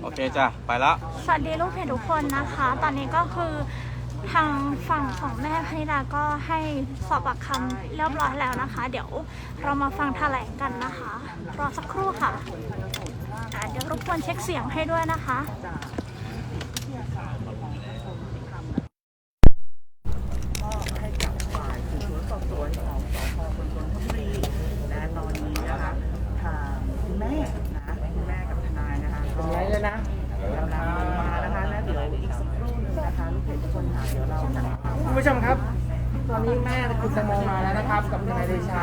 โอเคจ้ะไปแล้วสวัสดีลูกเพจทุกคนนะคะ ตอนนี้ก็คือทางฝั่งของแม่พนิดาก็ให้สอบปากคำเรียบร้อยแล้วนะคะ เดี๋ยวเรามาฟังแถลงกันนะคะ รอสักครู่ค่ะอะเดี๋ยวรบกวนเช็คเสียงให้ด้วยนะคะ ก็ให้กับฝ่ายสืบสวนสอบสวนของสพเมืองนนทบุรีและตอนนี้นะคะทางคุณแม่นะคุณแม่กับทนายนะคะก็ ไรเลยนะ กำลังลงมานะคะและเดี๋ยวอีกสักครู่หนึงนะคะลูกเพจทุก คุณผู้ชมครับ ตอนนี้แม่คุณแตงโมมาแล้วนะครับ กับทนายเดชา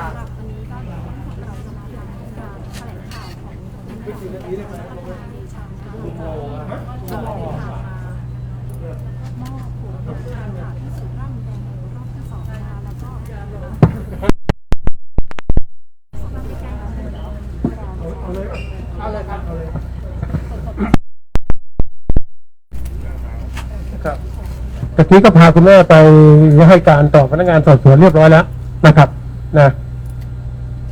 เอาเลยครับเอาเลย ตะกี้ก็พาคุณแม่ไปให้การต่อพนักงานสอบสวนเรียบร้อยแล้วนะครับนะ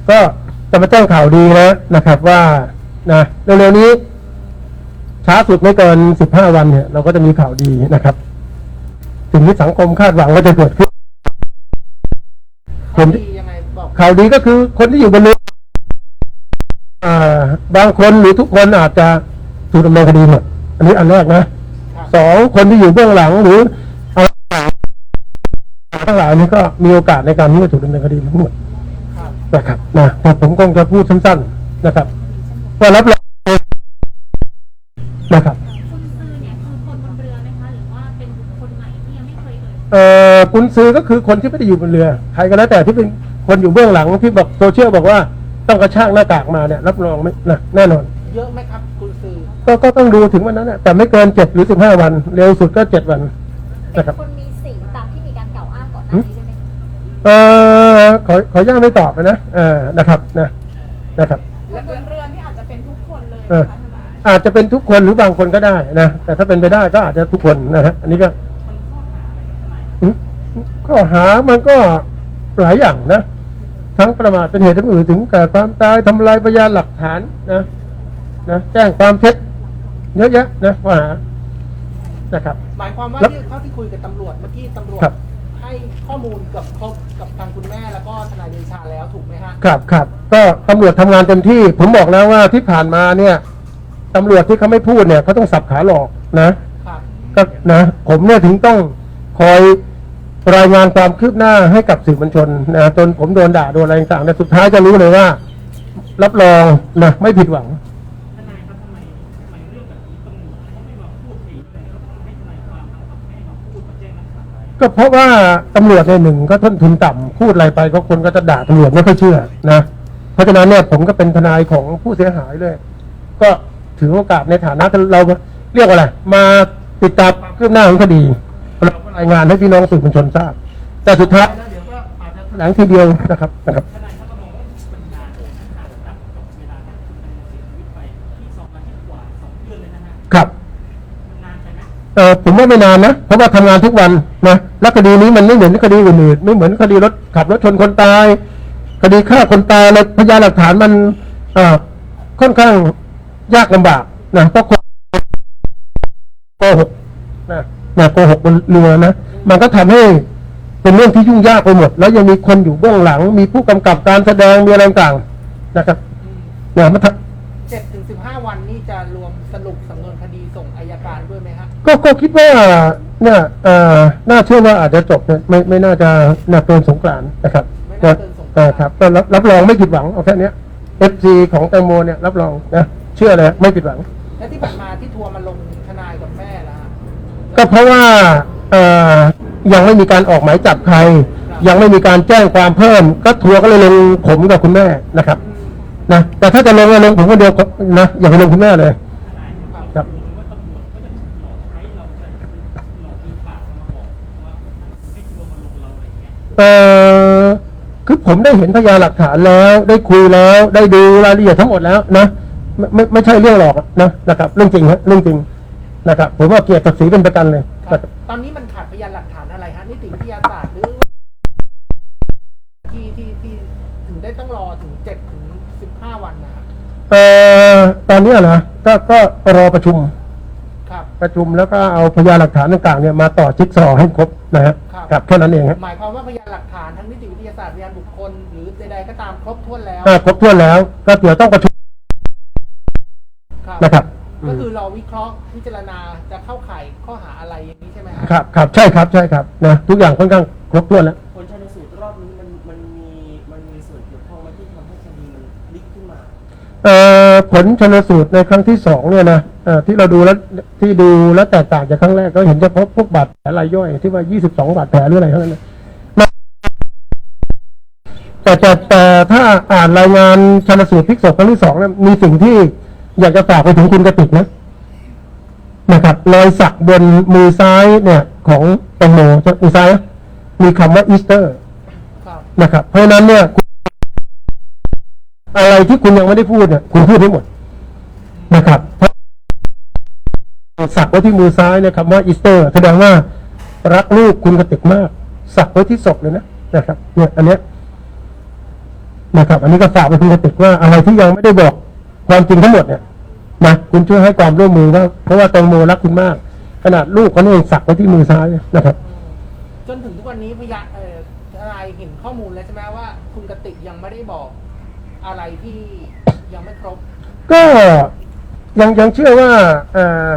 ก็จะมาแจ้งข่าวดีนะนะครับว่านะเร็วๆนี้ช้าสุดไม่เกิน15วันเนี่ย เราก็จะมีข่าวดีนะครับสิ่งที่สังคมคาดหวังว่าจะเกิดขึ้นข่าวดียังไงบอกข่าวดีก็คือคนที่อยู่บนเรืออ่าบางคนหรือทุกคนอาจจะถูกดำเนินคดีหมดอันนี้อันแรกนะสองคนที่อยู่เบื้องหลังหรืออะไรต่างๆ ทั้งหลายนี่ก็มีโอกาสในการที่จะถูกดำเนินคดีทั้งหมดครับนะครับนะแต่ผมคงจะพูดสั้นๆนะครับว่ารับรองนะครับคุณซื้อเนี่ยคือคนบนเรือไหมคะหรือว่าเป็นคนใหม่ที่ยังไม่เคยเอ่ยเอ่อกุนซือก็คือคนที่ไม่ได้อยู่บนเรือ ใครก็แล้วแต่ที่เป็นคนอยู่เบื้องหลังที่บอกโซเชียลบอกว่าต้องกระชากหน้ากากมาเนี่ยรับรองไม่นะแน่นอน เยอะไหมครับคุณสื่อก็ก็ต้องดูถึงวันนั้นนะแต่ไม่เกินเจ็ดหรือสิบห้าวัน เร็วสุดก็เจ็ดวันนะครับ เออขอขออนุญาตไม่ตอบนะเออนะครับนะนะครับคนบนเรือนี่อาจจะเป็นทุกคนเลยเอออาจจะเป็นทุกคนหรือบางคนก็ได้นะแต่ถ้าเป็นไปได้ก็อาจจะทุกคนนะฮะอันนี้ก็อืมข้อหามันก็หลายอย่างนะทั้งประมาทเป็นเหตุให้ผู้อื่นถึงแก่ความตายทำลายพยานหลักฐานนะนะแจ้งความเท็จเยอะแยะนะข้อหานะครับหมายความว่าแล้วที่เท่าที่คุยกับตำรวจเมื่อกี้ตำรวจครับ ให้ข้อมูลกับครบกับทางคุณแม่แล้วก็ทนายเดชาแล้วถูกไหมฮะครับครับก็ตำรวจทำงานเต็มที่ ผมบอกแล้วว่าที่ผ่านมาเนี่ยตำรวจที่เขาไม่พูดเนี่ยเขาต้องสับขาหลอกนะครับก็นะผมเนี่ยถึงต้องคอยรายงานความคืบหน้าให้กับสื่อมวลชนนะจนผมโดนด่าโดนอะไรต่างๆแต่สุดท้ายจะรู้เลยว่า รับรองนะไม่ผิดหวัง ก็เพราะว่าตำรวจในยหนึ่งก็ต้นทุนต่ำพูดอะไรไปก็คนก็จะด่าตำรวจไม่ค่อยเชื่อนะเพราะฉะนั้นเนี่ยผมก็เป็นทนายของผู้เสียหายเลย ก็ถือโอกาสในฐานะที่เราเรียกว่าอะไรมาติดตามความคืบหน้าของคดีเราก็รายงานให้พี่น้องสื่อมวลชนทราบ แต่สุดท้ายแล้วเดี๋ยวก็อาจจะแถลงทีเดียวนะครับนะครับ เออผมว่าไม่นานนะเพราะว่าทำงานทุกวันนะและคดีนี้มันไม่เหมือนคดีอื่นๆไม่เหมือนคดีรถขับรถชนคนตาย คดีฆ่าคนตายแล้วพยานหลักฐานมันเอ่อค่อนข้างยากลำบากนะเพราะคนโกหกนะนะโกหกบนเรือนะมันก็ทำให้เป็นเรื่องที่ยุ่งยากไปหมด แล้วยังมีคนอยู่เบื้องหลัง มีผู้กำกับการแสดงมีอะไรต่างๆนะครับเนะมันเจ็ดถึงสิบห้าวันนี่จะร ก็ก็คิดว่าเนี่ยเอ่อน่าเชื่อว่าอาจจะจบเนี่ยไม่ไม่น่าจะน่าเกินสงกรานต์นะครับไม่น่าเกินสงกรานต์เออครับก็รับรับรองไม่ผิดหวังเอาแค่เนี้เอฟซีของแตงโมเนี่ยรับรองนะเชื่อเลยไม่ผิดหวัง และที่ผ่านมาที่ทัวร์มาลงทนายกับแม่นะฮะก็เพราะว่าเอ่อยังไม่มีการออกหมายจับใคร ยังไม่มีการแจ้งความเพิ่ม ก็ทัวร์ก็เลยลงผมกับคุณแม่นะครับ นะแต่ถ้าจะลงก็ลงผมคนเดียวนะอย่าไปลงคุณแม่เลย ครับ เอ่อ คือผมได้เห็นพยานหลักฐานแล้ว ได้คุยแล้ว ได้ดูรายละเอียดทั้งหมดแล้วนะไม่ไม่ไม่ใช่เรื่องหลอกนะนะครับเรื่องจริงฮะเรื่องจริงนะครับผมว่าเกียรติศักดิ์ศรีเป็นประกันเลยครับตอนนี้มันขาดพยานหลักฐานอะไรฮะนิติวิทยาศาสตร์หรือที่ที่ที่ถึงได้ต้องรอถึงเจ็ดถึงสิบห้าวันนะฮะเอ่อตอนเนี้ยนะก็ก็รอประชุมครับ ประชุมแล้วก็เอาพยานหลักฐานต่างๆเนี่ยมาต่อจิ๊กซอว์ให้ครบนะฮะครับ ครับแค่นั้นเองฮะหมายความว่าพยานหลักฐานทั้งนิติวิทยาศาสตร์พยานบุคคล หรือใดๆก็ตามครบถ้วนแล้วถ้าครบถ้วนแล้วก็เดี๋ยวต้องประชุมครับนะครับก็คือเราวิเคราะห์พิจารณาจะเข้าข่ายข้อหาอะไรอย่างนี้ใช่ไหมครับ ครับใช่ครับใช่ครับนะทุกอย่างค่อนข้างครบถ้วนแล้ว ผลชนสูตรในครั้งที่สองเนี่ยนะเอ่อที่เราดูแล้วที่ดูแล้วแตกต่างจากครั้งแรกก็เห็นเฉพาะพวกบาดแผลรายย่อยที่ว่า 22 บาดแผลหรืออะไรเท่านั้นนะแต่แต่แต่ถ้าอ่านรายงานชนสูตรพลิกศพครั้งที่สองเนี่ยมีสิ่งที่อยากจะฝากไปถึงคุณกติกนะนะครับรอยสักบนมือซ้ายเนี่ย ของแตงโมมือซ้ายนะมีคำว่าอีสเตอร์ครับนะครับ เพราะฉะนั้นเนี่ยคุณ อะไรที่คุณยังไม่ได้พูดเนี่ยคุณพูดให้หมดนะครับสักไว้ที่มือซ้ายนี่ยคำว่าอีสเตอร์แสดงว่ารักลูกคุณกระติกมาก สักไว้ที่ศพเลยนะนะครับเนี่ยอันเนี้ยนะครับ อันนี้ก็ฝากไปคุณกระติกว่าอะไรที่ยังไม่ได้บอกความจริงทั้งหมดเนี่ยนะคุณช่วยให้ความร่วมมือว่าเพราะว่าแตงโมรักคุณมาก ขนาดลูกเขาเนี่ยยังสักไว้ที่มือซ้ายนะครับ จนถึงทุกวันนี้พยานเอ่อทนายเห็นข้อมูลแล้วใช่ไหมว่า คุณกระติกยังไม่ได้บอก อะไรที่ยังไม่ครบ ก็ยังยังเชื่อว่าเอ่อ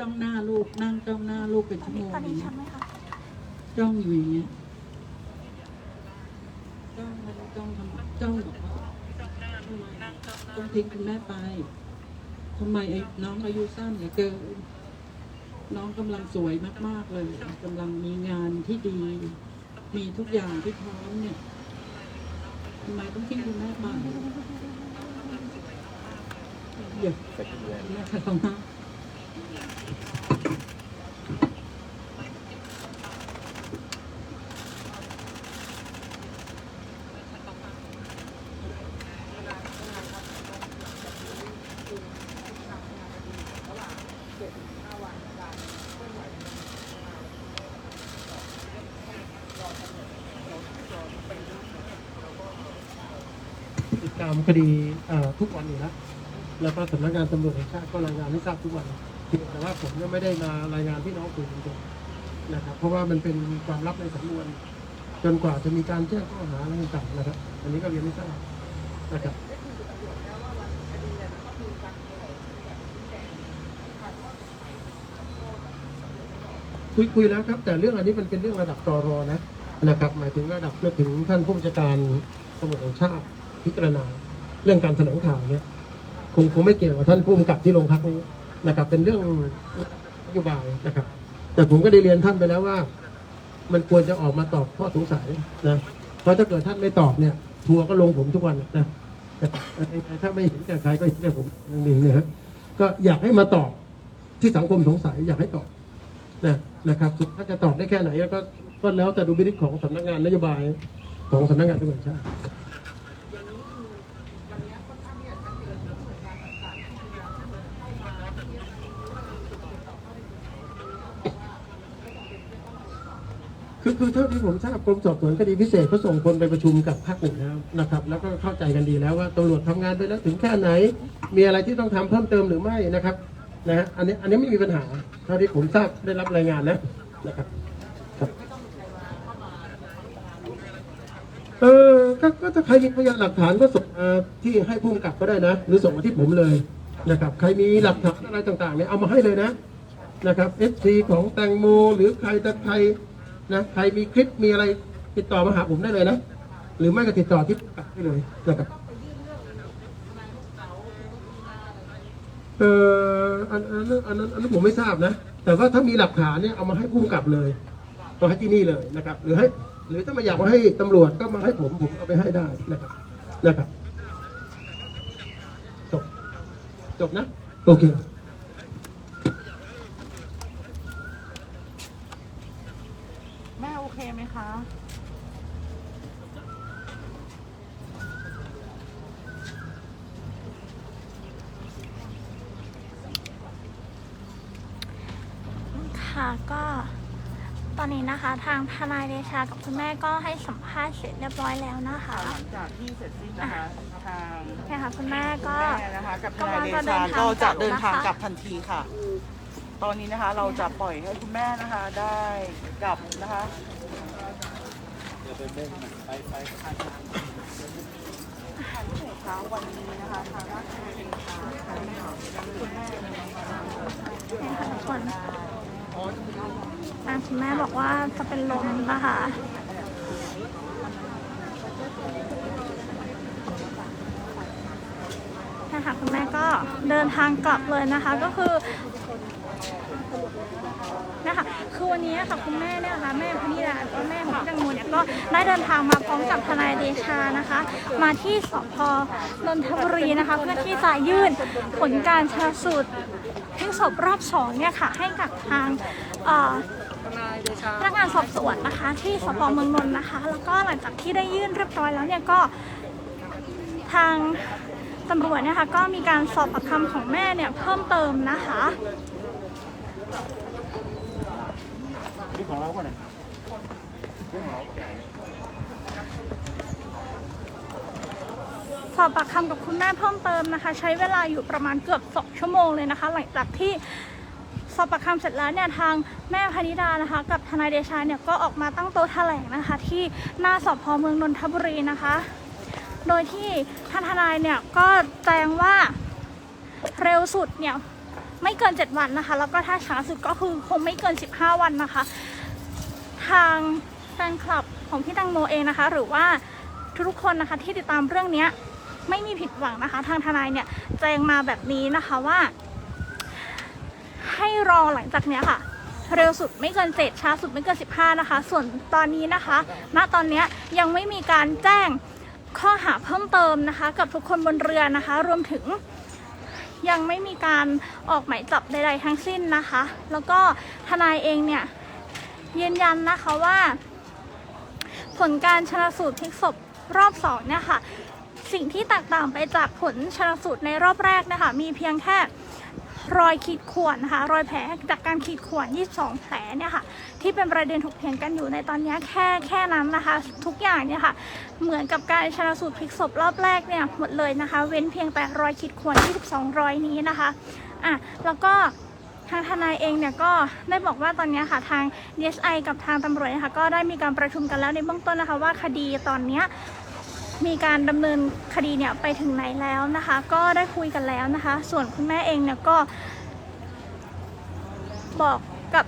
จ้องหน้าลูกนั่งจ้องหน้าลูกเป็นชั่วโมงตอนนี้ชัดไหมคะจ้องอยู่อย่างเงี้ยจ้องมันจ้องทำจ้องบอกว่าทำไมต้องทิ้งคุณแม่ไปทำไมไอ้น้องอายุสั้นเหลือเกินน้องกำลังสวยมาก ๆ เลยกำลังมีงานที่ดี มีทุกอย่างที่พร้อมเนี่ยทำไมต้องทิ้งคุณแม่ไปอย่าแม่ร้องไห้ติดตามคดีทุกวันอยู่แล้วแล้วก็สำนักงานตำรวจแห่งชาติก็รายงานให้ทราบทุกวันเพียงแต่ว่าผมเนี่ยไม่ได้มารายงานพี่น้องสื่อมวลชนนะครับ เพราะว่ามันเป็นความลับในสำนวน จนกว่าจะมีการแจ้งข้อหาอะไรต่างๆนะครับ อันนี้ก็เรียนไม่ทราบนะครับคุยคุยแล้วครับ แต่เรื่องอันนี้มันเป็นเรื่องระดับตรอนะนะครับ หมายถึงระดับเมื่อถึงท่านผู้บัญชาการตำรวจแห่งชาติ พิจารณาเรื่องการแถลงข่าวเนี่ยคงคงไม่เกี่ยวกับท่านผู้กำกับที่โรงพักนี้นะครับ เป็นเรื่องนโยบายนะครับ แต่ผมก็ได้เรียนท่านไปแล้วว่า มันควรจะออกมาตอบข้อสงสัยนะเพราะถ้าเกิดท่านไม่ตอบเนี่ย ทัวร์ก็ลงผมทุกวันนะถ้าไม่เห็นแก่ใครก็เห็นแก่ผมอย่างนี้นะฮะก็อยากให้มาตอบที่สังคมสงสัยอยากให้ตอบนะนะครับถ้าจะตอบได้แค่ไหนก็ก็แล้วแต่ดูบินิจของสำนักงานนโยบายของสำนักงานตำรวจชาติ คือคือเท่าที่ผมทราบกรมสอบสวนคดีพิเศษเขาส่งคนไปประชุมกับภาคหนึ่งแล้วนะครับ แล้วก็เข้าใจกันดีแล้วว่าตำรวจทำงานไปแล้วถึงแค่ไหน มีอะไรที่ต้องทำเพิ่มเติมหรือไม่นะครับนะฮะอันนี้อันนี้ไม่มีปัญหาเท่าที่ผมทราบได้รับรายงานนะนะครับเออก็ก็ถ้าใครมีพยานหลักฐานก็ส่งมาที่ให้ผู้กำกับก็ได้นะ หรือส่งมาที่ผมเลยนะครับใครมีหลักฐานอะไรต่างๆเนี่ยเอามาให้เลยนะนะครับเอฟซีของแตงโมหรือใครแต่ใคร นะใครมีคลิปมีอะไรติดต่อมาหาผมได้เลยนะ หรือไม่ก็ติดต่อที่ผู้กได้เลยนะครับเอออันอันนั้นอันนั้นอันนั้นผมไม่ทราบนะ แต่ว่าถ้ามีหลักฐานเนี่ยเอามาให้ผู้กับเลยเอาให้ที่นี่เลยนะครับ หรือให้ หรือถ้าไม่อยากมาให้ตำรวจก็มาให้ผมผมเอาไปให้ได้นะครับนะครับจบจบนะโอเค แม่โอเคไหมคะ ค่ะก็ตอนนี้นะคะทางทนายเดชากับคุณแม่ก็ให้สัมภาษณ์เสร็จเรียบร้อยแล้วนะคะ หลังจากที่เสร็จสิ้นนะคะทางเนี่ยค่ะคุณแม่ก็ แม่นะคะกับทนายเดชาก็จะเดินทางกลับทันทีค่ะ ตอนนี้นะคะเราจะปล่อยให้คุณแม่นะคะได้กลับนะคะ เช้าวันนี้นะคะทางราชการคุณแม่นะคะเนี่ค่ะทุกคนทางคุณแม่บอกว่าจะเป็นลมนะคะนะคะคุณแม่ก็เดินทางกลับเลยนะคะก็คือ นะคะคือวันนี้ค่ะคุณแม่เนี่ยค่ะแม่พนิดาแล้วก็แม่ของพี่ตังโมเนี่ยก็ได้เดินทางมาพร้อมกับทนายเดชานะคะ มาที่สพนนทบุรีนะคะ เพื่อที่จะยื่นผลการชนสูตรพลิกศพรอบสองเนี่ยค่ะให้กับทางพนักงานสอบสวนนะคะ ที่สพเมืองนนท์นะคะ แล้วก็หลังจากที่ได้ยื่นเรียบร้อยแล้วเนี่ยก็ทางตำรวจเนี่ยค่ะก็มีการสอบปากคำของแม่เนี่ยเพิ่มเติมนะคะ สอบปากคำกับคุณแม่เพิ่มเติมนะคะ ใช้เวลาอยู่ประมาณเกือบสองชั่วโมงเลยนะคะ หลังจากที่สอบปากคำเสร็จแล้วเนี่ยทางแม่พนิดานะคะ กับทนายเดชาเนี่ยก็ออกมาตั้งโต๊ะแถลงนะคะ ที่หน้าสพเมืองนนทบุรีนะคะ โดยที่ท่านทนายเนี่ยก็แจ้งว่าเร็วสุดเนี่ยไม่เกิน 7 วันนะคะ แล้วก็ถ้าช้าสุดก็คือคงไม่เกิน 15 วันนะคะ ทางแฟนคลับของพี่ตังโมเองนะคะ หรือว่าทุกๆคนนะคะที่ติดตามเรื่องนี้ไม่มีผิดหวังนะคะ ทางทนายเนี่ยแจ้งมาแบบนี้นะคะว่า ให้รอหลังจากเนี้ยค่ะ เร็วสุดไม่เกินเจ็ดช้าสุดไม่เกิน 15 นะคะ ส่วนตอนนี้นะคะ ณตอนเนี้ยยังไม่มีการแจ้งข้อหาเพิ่มเติมนะคะ กับทุกคนบนเรือนะคะ รวมถึงยังไม่มีการออกหมายจับใดๆทั้งสิ้นนะคะ แล้วก็ทนายเองเนี่ย ยืนยันนะคะว่า ผลการชนะสูตรพลิกศพรอบสองเนี่ยค่ะ สิ่งที่แตกต่างไปจากผลชนะสูตรในรอบแรกนะคะ มีเพียงแค่รอยขีดข่วนนะคะรอยแผลจากการขีดข่วน 22 แผลเนี่ยค่ะ ที่เป็นประเด็นถกเถียงกันอยู่ในตอนนี้แค่แค่นั้นนะคะ ทุกอย่างเนี่ยค่ะ เหมือนกับการชนะสูตรพลิกศพรอบแรกเนี่ยหมดเลยนะคะ เว้นเพียงแต่รอยขีดข่วน 22 รอยนี้นะคะอะแล้วก็ ทางทนายเองเนี่ยก็ได้บอกว่าตอนนี้ค่ะทาง DSI กับทางตำรวจนะคะก็ได้มีการประชุมกันแล้วในเบื้องต้นนะคะว่าคดีตอนนี้มีการดำเนินคดีเนี่ยไปถึงไหนแล้วนะคะ ก็ได้คุยกันแล้วนะคะ ส่วนคุณแม่เองเนี่ยก็บอกกับ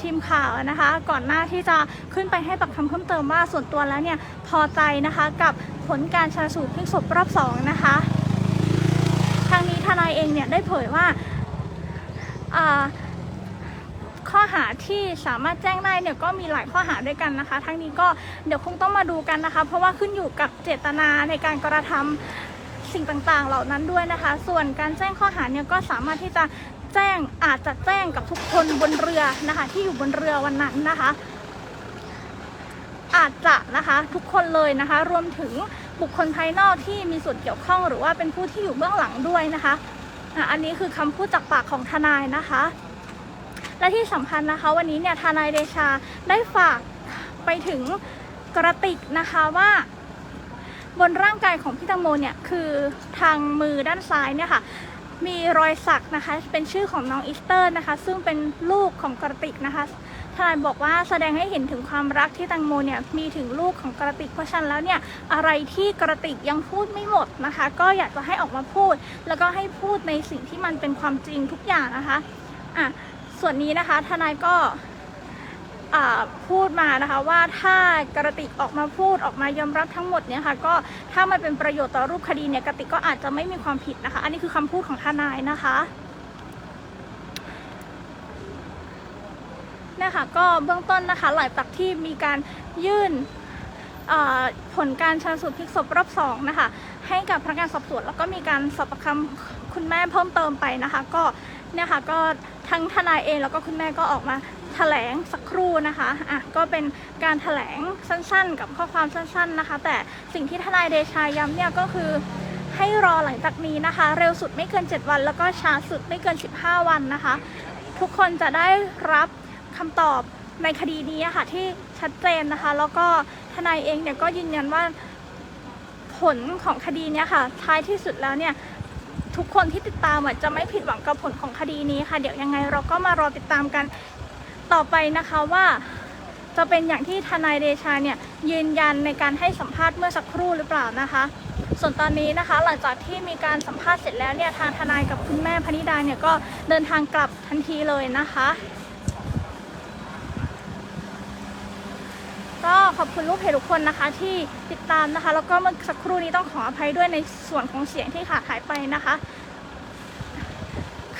ทีมข่าวนะคะ ก่อนหน้าที่จะขึ้นไปให้ปากคำเพิ่มเติมว่าส่วนตัวแล้วเนี่ยพอใจนะคะกับผลการชนสูตรพลิกศพรอบสองนะคะ ทางนี้ทนายเองเนี่ยได้เผยว่า ข้อหาที่สามารถแจ้งได้เนี่ยก็มีหลายข้อหาด้วยกันนะคะ ทั้งนี้ก็เดี๋ยวคงต้องมาดูกันนะคะ เพราะว่าขึ้นอยู่กับเจตนาในการกระทำสิ่งต่างๆ เหล่านั้นด้วยนะคะ ส่วนการแจ้งข้อหาเนี่ยก็สามารถที่จะแจ้งอาจจะแจ้งกับทุกคนบนเรือนะคะ ที่อยู่บนเรือวันนั้นนะคะ อาจจะนะคะทุกคนเลยนะคะ รวมถึงบุคคลภายนอกที่มีส่วนเกี่ยวข้อง หรือว่าเป็นผู้ที่อยู่เบื้องหลังด้วยนะคะ อะอันนี้คือคำพูดจากปากของทนายนะคะ และที่สำคัญนะคะวันนี้เนี่ยทนายเดชาได้ฝากไปถึงกระติกนะคะว่าบนร่างกายของพี่ตังโมเนี่ยคือทางมือด้านซ้ายเนี่ยค่ะมีรอยสักนะคะเป็นชื่อของน้องอีสเตอร์นะคะ ซึ่งเป็นลูกของกระติกนะคะ ทนายบอกว่าแสดงให้เห็นถึงความรักที่ตังโมเนี่ยมีถึงลูกของกระติกเพราะฉะนั้นแล้วเนี่ยอะไรที่กระติกยังพูดไม่หมดนะคะ ก็อยากจะให้ออกมาพูด แล้วก็ให้พูดในสิ่งที่มันเป็นความจริงทุกอย่างนะคะอะส่วนนี้นะคะทนายก็อ่าพูดมานะคะว่าถ้ากระติกออกมาพูดออกมายอมรับทั้งหมดเนี่ยค่ะก็ถ้ามันเป็นประโยชน์ต่อรูปคดีเนี่ยกระติกก็อาจจะไม่มีความผิดนะคะ อันนี้คือคำพูดของทนายนะคะ เนี่ยค่ะก็เบื้องต้นนะคะหลังจากที่มีการยื่นผลการชันสูตรพลิกศพรอบสองนะคะให้กับพนักงานสอบสวนแล้วก็มีการสอบปากคำคุณแม่เพิ่มเติมไปนะคะ ก็เนี่ยค่ะก็ทั้งทนายเองแล้วก็คุณแม่ก็ออกมาแถลงสักครู่นะคะอะก็เป็นการแถลงสั้นๆ กับข้อความสั้น ๆนะคะ แต่สิ่งที่ทนายเดชาย้ำเนี่ยก็คือให้รอหลังจากนี้นะคะ เร็วสุดไม่เกิน 7 วัน แล้วก็ช้าสุดไม่เกิน 15 วันนะคะ ทุกคนจะได้รับ คำตอบในคดีนี้ค่ะที่ชัดเจนนะคะ แล้วก็ทนายเองเนี่ยก็ยืนยันว่าผลของคดีนี้ค่ะ ท้ายที่สุดแล้วเนี่ยทุกคนที่ติดตามจะไม่ผิดหวังกับผลของคดีนี้ค่ะ เดี๋ยวยังไงเราก็มารอติดตามกันต่อไปนะคะว่าจะเป็นอย่างที่ทนายเดชาเนี่ยยืนยันในการให้สัมภาษณ์เมื่อสักครู่หรือเปล่านะคะ ส่วนตอนนี้นะคะ หลังจากที่มีการสัมภาษณ์เสร็จแล้วเนี่ยทางทนายกับคุณแม่พนิดาเนี่ยก็เดินทางกลับทันทีเลยนะคะ ก็ขอบคุณลูกเพจทุกคนนะคะที่ติดตามนะคะ แล้วก็เมื่อสักครู่นี้ต้องขออภัยด้วยในส่วนของเสียงที่ขาดหายไปนะคะ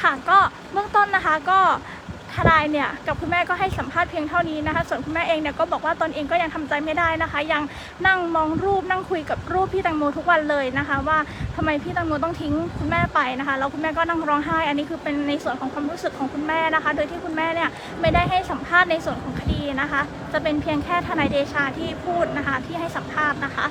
ค่ะก็เบื้องต้นนะคะก็ ทนายเนี่ยกับคุณแม่ก็ให้สัมภาษณ์เพียงเท่านี้นะคะส่วนคุณแม่เองเนี่ยก็บอกว่าตนเองก็ยังทำใจไม่ได้นะคะ ยังนั่งมองรูปนั่งคุยกับรูปพี่ตังโมทุกวันเลยนะคะ ว่าทำไมพี่ตังโมต้องทิ้งคุณแม่ไปนะคะแล้วคุณแม่ก็นั่งร้องไห้ อันนี้คือเป็นในส่วนของความรู้สึกของคุณแม่นะคะ โดยที่คุณแม่เนี่ยไม่ได้ให้สัมภาษณ์ในส่วนของคดีนะคะ จะเป็นเพียงแค่ทนายเดชาที่พูดนะคะ ที่ให้สัมภาษณ์นะคะ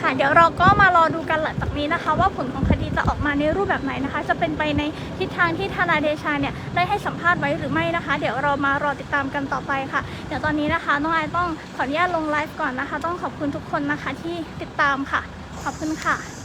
ค่ะเดี๋ยวเราก็มารอดูกันหลังจากนี้นะคะ ว่าผลของคดี จะออกมาในรูปแบบไหนนะคะ จะเป็นไปในทิศทางที่ทนายเดชาเนี่ยได้ให้สัมภาษณ์ไว้หรือไม่นะคะ เดี๋ยวเรามารอติดตามกันต่อไปค่ะ เดี๋ยวตอนนี้นะคะน้องไอายต้องขออนุญาตลงไลฟ์ก่อนนะคะ ต้องขอบคุณทุกคนนะคะที่ติดตามค่ะ ขอบคุณค่ะ